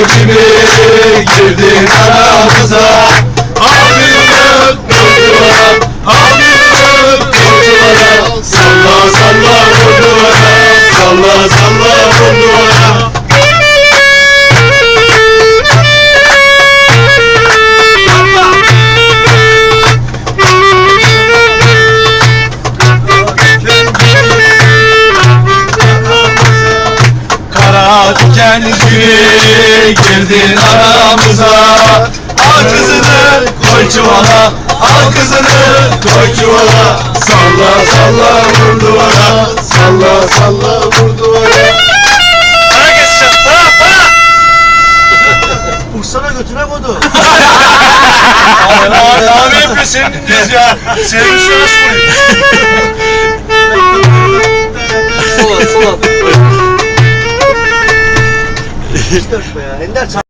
gibi girdin aramıza Kara diken gibi girdin aramıza Al kızını koy çuvala Al kızını koy çuvala Salla salla vur duvara Salla salla vur duvara Para geçeceğim. Para para. Ursana götüne kodu. Abi abi yapıyor seni dinliyoruz ya. Senin nasıl vuruyor? Sola sola. Hiç dörtme ya. Ender.